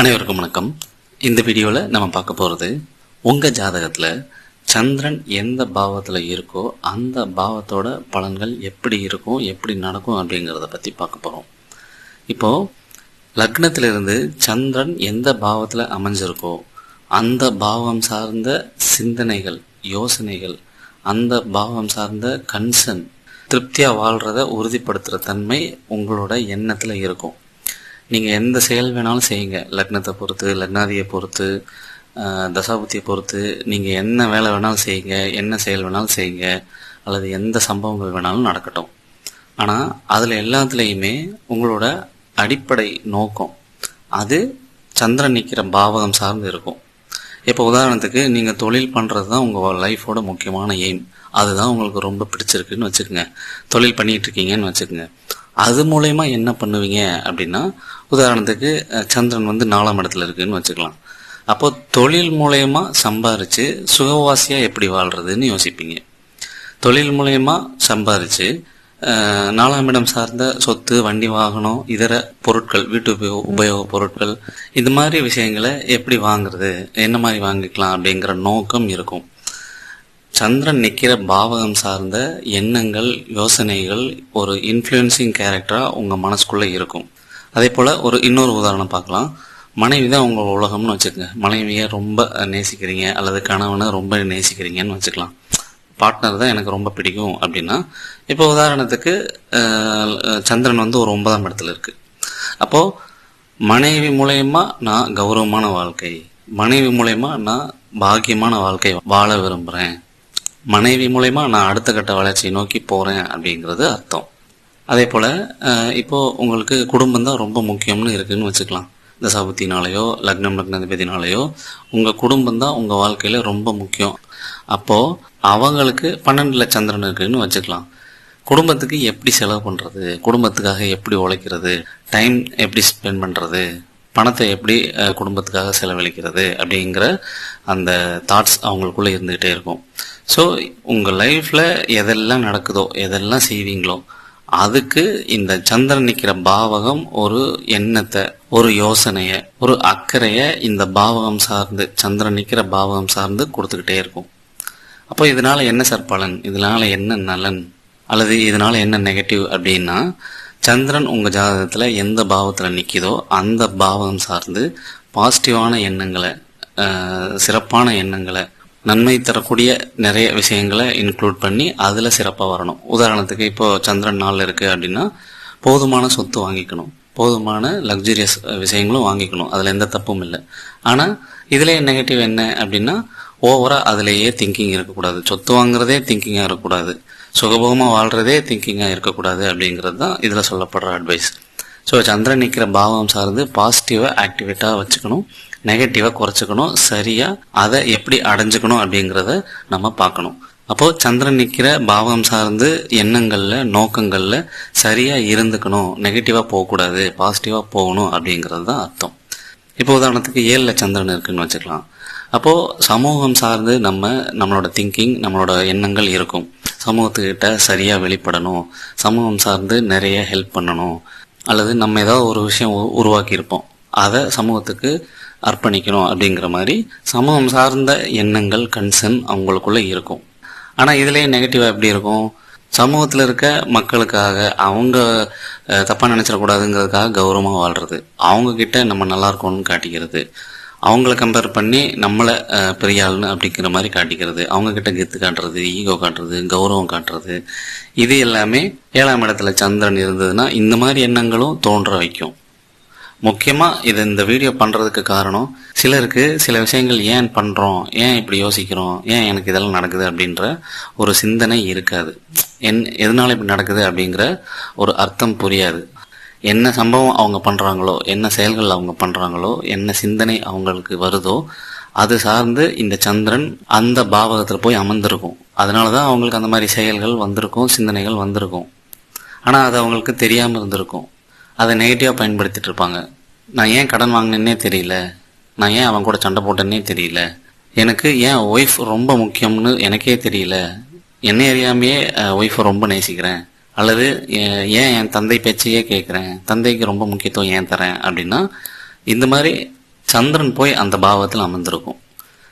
அனைவருக்கும் வணக்கம். இந்த வீடியோவில் நம்ம பார்க்க போகிறது உங்கள் ஜாதகத்தில் சந்திரன் எந்த பாவத்தில் இருக்கோ அந்த பாவத்தோட பலன்கள் எப்படி இருக்கும் எப்படி நடக்கும் அப்படிங்கிறத பற்றி பார்க்க போகிறோம் இப்போது லக்னத்திலிருந்து சந்திரன் எந்த பாவத்தில் அமைஞ்சிருக்கோ அந்த பாவம் சார்ந்த சிந்தனைகள் யோசனைகள் அந்த பாவம் சார்ந்த கன்சர்ன் திருப்தியாக வாழ்கிறத உறுதிப்படுத்துகிற தன்மை உங்களோட எண்ணத்தில் இருக்கும். நீங்கள் எந்த செயல் வேணாலும் செய்யுங்க. லக்னத்தை பொறுத்து லக்னாதியை பொறுத்து தசாபுத்தியை பொறுத்து நீங்கள் என்ன வேலை வேணாலும் செய்யுங்க என்ன செயல் வேணாலும் செய்யுங்க அல்லது எந்த சம்பவங்கள் வேணாலும் நடக்கட்டும். ஆனால் அதில் எல்லாத்துலேயுமே உங்களோட அடிப்படை நோக்கம் அது சந்திரன் நிற்கிற பாவகம் சார்ந்து இருக்கும். இப்போ உதாரணத்துக்கு நீங்கள் தொழில் பண்ணுறது தான் உங்கள் லைஃபோட முக்கியமான எய்ம் அதுதான் உங்களுக்கு ரொம்ப பிடிச்சிருக்குன்னு வச்சுக்கோங்க. தொழில் பண்ணிகிட்டு இருக்கீங்கன்னு வச்சுக்கோங்க. அது மூலயமா என்ன பண்ணுவீங்க அப்படின்னா உதாரணத்துக்கு சந்திரன் வந்து நாலாம் இடத்துல இருக்குன்னு வச்சுக்கலாம். அப்போ தொழில் மூலயமா சம்பாரிச்சு சுகவாசியாக எப்படி வாழ்றதுன்னு யோசிப்பீங்க. தொழில் மூலயமா சம்பாரிச்சு நாலாம் இடம் சார்ந்த சொத்து வண்டி வாகனம் இதர பொருட்கள் வீட்டு உபயோக உபயோக பொருட்கள் இது மாதிரி விஷயங்களை எப்படி வாங்குறது என்ன மாதிரி வாங்கிக்கலாம் அப்படிங்கிற நோக்கம் இருக்கும். சந்திரன் நிற்கிற பாவகம் சார்ந்த எண்ணங்கள் யோசனைகள் ஒரு இன்ஃப்ளூயன்சிங் கேரக்டராக உங்கள் மனசுக்குள்ளே இருக்கும். அதே போல் ஒரு இன்னொரு உதாரணம் பார்க்கலாம். மனைவி தான் உங்கள் உலகம்னு வச்சுக்கோங்க. மனைவியை ரொம்ப நேசிக்கிறீங்க அல்லது கணவனை ரொம்ப நேசிக்கிறீங்கன்னு வச்சுக்கலாம். பார்ட்னர் தான் எனக்கு ரொம்ப பிடிக்கும் அப்படின்னா இப்போ உதாரணத்துக்கு சந்திரன் வந்து ஒரு ஒன்பதாம் இடத்துல இருக்குது அப்போது மனைவி மூலயமா நான் கௌரவமான வாழ்க்கை மனைவி மூலயமா நான் பாக்கியமான வாழ்க்கை வாழ விரும்புகிறேன் மனைவி மூலயமா நான் அடுத்த கட்ட வளர்ச்சியை நோக்கி போகிறேன் அப்படிங்கிறது அர்த்தம். அதே போல் இப்போது உங்களுக்கு குடும்பம் தான் ரொம்ப முக்கியம்னு இருக்குன்னு வச்சுக்கலாம். தசாபுத்தினாலேயோ லக்னம் லக்னாதிபதினாலேயோ உங்கள் குடும்பம் தான் உங்கள் வாழ்க்கையில் ரொம்ப முக்கியம். அப்போது அவங்களுக்கு பன்னெண்டில் சந்திரன் இருக்குன்னு வச்சுக்கலாம். குடும்பத்துக்கு எப்படி செலவு பண்ணுறது குடும்பத்துக்காக எப்படி உழைக்கிறது? டைம் எப்படி ஸ்பெண்ட் பண்ணுறது பணத்தை எப்படி குடும்பத்துக்காக செலவழிக்கிறது? அப்படிங்கிற அந்த தாட்ஸ் அவங்களுக்குள்ளே இருந்துக்கிட்டே இருக்கும். ஸோ உங்கள் லைஃப்பில் எதெல்லாம் நடக்குதோ எதெல்லாம் செய்வீங்களோ அதுக்கு இந்த சந்திரன் நிற்கிற பாவகம் ஒரு எண்ணத்தை ஒரு யோசனையை ஒரு அக்கறையை இந்த பாவகம் சார்ந்து சந்திரன் நிற்கிற பாவகம் சார்ந்து கொடுத்துக்கிட்டே இருக்கும். அப்போ இதனால என்ன சார் பலன்? இதனால என்ன நலன்? அல்லது இதனால் என்ன நெகட்டிவ் அப்படின்னா சந்திரன் உங்கள் ஜாதகத்தில் எந்த பாவத்தில் நிற்கிதோ அந்த பாவகம் சார்ந்து பாசிட்டிவான எண்ணங்களை சிறப்பான எண்ணங்களை நன்மை தரக்கூடிய நிறைய விஷயங்களை இன்க்ளூட் பண்ணி அதில் சிறப்பாக வரணும். உதாரணத்துக்கு இப்போ சந்திரன் நாள் இருக்குது அப்படின்னா போதுமான சொத்து வாங்கிக்கணும். போதுமான லக்ஸுரியஸ் விஷயங்களும் வாங்கிக்கணும். அதில் எந்த தப்பும் இல்லை. ஆனால் இதில் நெகட்டிவ் என்ன அப்படின்னா ஓவராக அதிலேயே திங்கிங் இருக்கக்கூடாது. சொத்து வாங்குறதே திங்கிங்காக இருக்கக்கூடாது. சுகபோகமாக வாழ்கிறதே திங்கிங்காக இருக்கக்கூடாது அப்படிங்கிறது தான் இதில் சொல்லப்படுற அட்வைஸ் ஸோ சந்திரன் நிற்கிற பாவம் சார்ந்து பாசிட்டிவாக ஆக்டிவேட்டாக வச்சுக்கணும். நெகட்டிவாக குறைச்சிக்கணும். சரியாக அதை எப்படி அடைஞ்சுக்கணும் அப்படிங்கிறத நம்ம பார்க்கணும். அப்போ சந்திரன் நிற்கிற பாவம் சார்ந்து எண்ணங்களில் நோக்கங்களில் சரியாக இருந்துக்கணும். நெகட்டிவாக போகக்கூடாது. பாசிட்டிவாக போகணும் அப்படிங்கிறது தான் அர்த்தம். இப்போ உதாரணத்துக்கு ஏழில் சந்திரன் இருக்குன்னு வச்சுக்கலாம். அப்போது சமூகம் சார்ந்து நம்ம நம்மளோட திங்கிங் நம்மளோட எண்ணங்கள் இருக்கும். சமூகத்துக்கிட்ட சரியாக வெளிப்படணும். சமூகம் சார்ந்து நிறைய ஹெல்ப் பண்ணணும். அல்லது நம்ம ஏதாவது ஒரு விஷயம் உ- உருவாக்கியிருப்போம். அதை சமூகத்துக்கு அர்ப்பணிக்கணும் அப்படிங்கிற மாதிரி சமூகம் சார்ந்த எண்ணங்கள் கன்சர்ன் அவங்களுக்குள்ளே இருக்கும். ஆனால் இதுலேயே நெகட்டிவாக எப்படி இருக்கும்? சமூகத்தில் இருக்க மக்களுக்காக அவங்க தப்பாக நினச்சிடக்கூடாதுங்கிறதுக்காக கௌரவமாக வாழ்கிறது அவங்கக்கிட்ட நம்ம நல்லா இருக்கணும்னு காட்டிக்கிறது. அவங்கள கம்பேர் பண்ணி நம்மளை பெரிய ஆள்னு அப்படிங்கிற மாதிரி காட்டிக்கிறது அவங்க கிட்ட கெத்து காட்டுறது ஈகோ காட்டுறது கௌரவம் காட்டுறது இது எல்லாமே ஏழாம் இடத்துல சந்திரன் இருந்ததுன்னா இந்த மாதிரி எண்ணங்களும் தோன்ற வைக்கும். முக்கியமாக இது இந்த வீடியோ பண்ணுறதுக்கு காரணம் சிலருக்கு சில விஷயங்கள் ஏன் பண்ணுறோம் ஏன் இப்படி யோசிக்கிறோம் ஏன் எனக்கு இதெல்லாம் நடக்குது அப்படின்ற ஒரு சிந்தனை இருக்காது. என் எதனால இப்படி நடக்குது அப்படிங்கிற ஒரு அர்த்தம் புரியாது. என்ன சம்பவம் அவங்க பண்ணுறாங்களோ என்ன செயல்கள் அவங்க பண்ணுறாங்களோ என்ன சிந்தனை அவங்களுக்கு வருதோ அது சார்ந்து இந்த சந்திரன் அந்த பாவகத்தில் போய் அமர்ந்திருக்கும். அதனால தான் அவங்களுக்கு அந்த மாதிரி செயல்கள் வந்திருக்கும் சிந்தனைகள் வந்திருக்கும். ஆனால் அது அவங்களுக்கு தெரியாமல் இருந்திருக்கும். அதை நெகட்டிவாக பயன்படுத்திட்டு இருப்பாங்க. நான் ஏன் கடன் வாங்கினேன்னே தெரியல. நான் ஏன் அவன் கூட சண்டை போட்டேன்னே தெரியல. எனக்கு ஏன் ஒய்ஃப் ரொம்ப முக்கியம்னு எனக்கே தெரியல. என்னை அறியாமையே ஒய்ஃபை ரொம்ப நேசிக்கிறேன். அல்லது ஏ- ஏன் என் தந்தை பேச்சையே கேட்குறேன்? தந்தைக்கு ரொம்ப முக்கியத்துவம் ஏன் தரேன்? அப்படின்னா இந்த மாதிரி சந்திரன் போய் அந்த பாவத்தில் அமர்ந்திருக்கும்.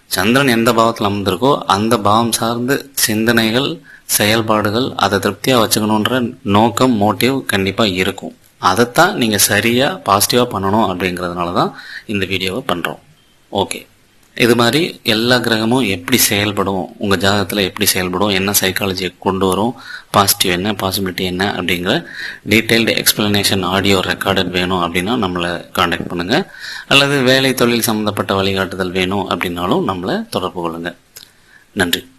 சந்திரன் எந்த பாவத்தில் அமர்ந்திருக்கோ அந்த பாவம் சார்ந்த சிந்தனைகள் செயல்பாடுகள் அதை திருப்தியாக வச்சுக்கணுன்ற நோக்கம் மோட்டிவ் கண்டிப்பாக இருக்கும். அதைத்தான் நீங்கள் சரியாக பாசிட்டிவாக பண்ணணும் அப்படிங்கிறதுனால தான் இந்த வீடியோவை பண்ணுறோம் ஓகே இது மாதிரி எல்லா கிரகமும் எப்படி செயல்படும்? உங்கள் ஜாதகத்தில் எப்படி செயல்படும்? என்ன சைக்காலஜியை கொண்டு வரும்? பாசிட்டிவ் என்ன பாசிபிலிட்டி என்ன அப்படிங்கிற டீட்டெயில்டு எக்ஸ்பிளனேஷன் ஆடியோ ரெக்கார்டட் வேணும் அப்படின்னா நம்மளை காண்டாக்ட் பண்ணுங்கள் அல்லது வேலை தொழில் சம்மந்தப்பட்ட வழிகாட்டுதல் வேணும் அப்படின்னாலும் நம்மளை தொடர்பு கொள்ளுங்கள் நன்றி.